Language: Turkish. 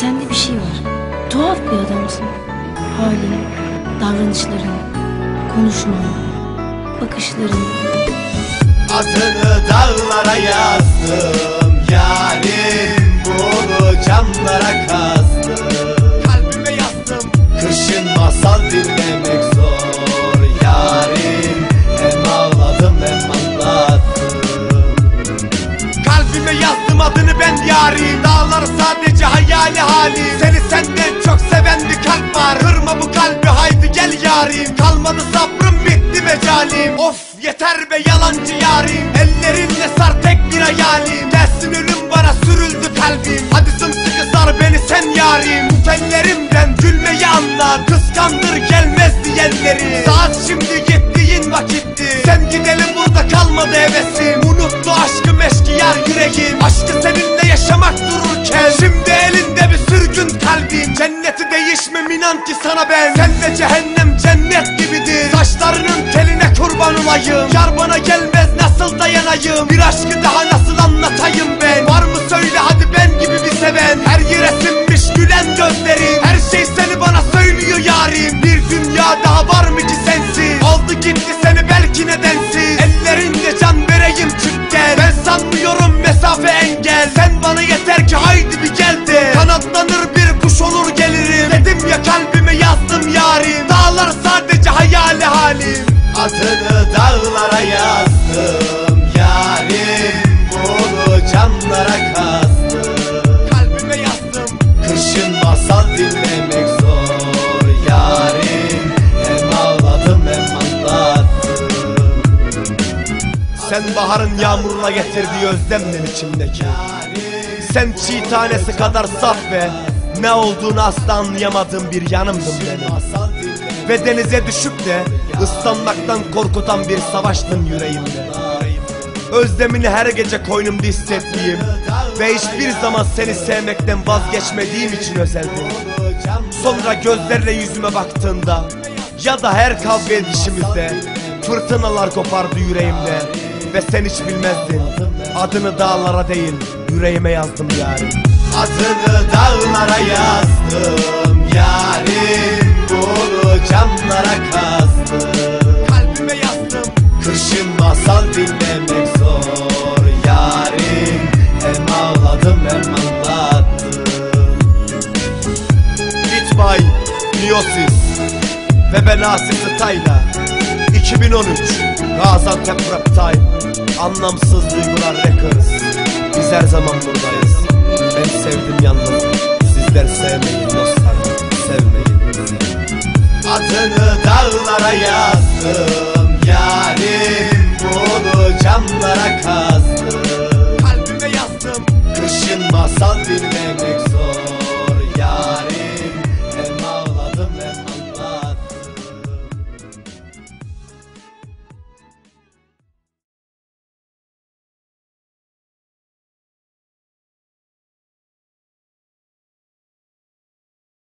Sende bir şey var. Tuhaf bir adamsın. Halin, davranışların, konuşman, bakışların. Adını dağlara yazdım Yarim bunu camlara kazdım Kalbime yazdım Kışın masal dinlemek ben yarim Dağlar sadece hayali halim Seni senden çok seven bir kalp var. Kırma bu kalbi haydi gel yarim. Kalmadı sabrım bitti mecalim. Of yeter be yalancı yarim. Ellerinle sar tek bir hayalim. Gelsin ölüm bana sürüldü kalbim. Hadi sımsıkı sar beni sen yarim. Bu gülmeyi anla Kıskandır gelmez diyenleri. Saat şimdi gittiğin vakitti Sen gidelim burada kalmadı hevesim Değişmem inan ki sana ben. Sen de cehennem cennet gibidir. Saçlarının teline kurban olayım. Yar bana gelmez nasıl dayanayım? Bir aşkı daha nasıl anlatayım ben? Var mı söyle hadi ben gibi bir seven? Her yere sinmiş gülen gözlerin. Her şey seni bana söylüyor yarim. Bir dünya daha var mı ki sensiz? Oldu gitti seni belki nedensiz? Ellerinde can dağlara yazdım yarim Bunu camlara kazdım. Kalbime yazdım. Kışın masal dinlemek zor. Yarim Hem ağladım hem anlattım. Sen baharın yağmurla getirdiği özlemden içimdeki. Sen çiğ tanesi kadar saf ve ne olduğunu asla anlayamadığım bir yanımdın benim Ve denize düşüp de ıslanmaktan korkutan bir savaştın yüreğimde. Özlemini her gece koynumda hissettiğim Ve hiçbir zaman seni sevmekten vazgeçmediğim için özeldim. Sonra gözlerle yüzüme baktığında Ya da her kavga edişimizde Fırtınalar kopardı yüreğimde Ve sen hiç bilmezdin. Adını dağlara değil yüreğime yazdım yarim Adını dağlara yazdım yarim Miosis ve ben Asif Tayla 2013 Gaziantep Rap Time Anlamsız Duygular Records Biz her zaman buradayız. Ben sevdim yalnız Sizler sevmeyin dostlar Sevmeyin. Adını dağlara yazdım Yarim bunu camlara kazdım. Kalbime yazdım Kışın masal dinlemek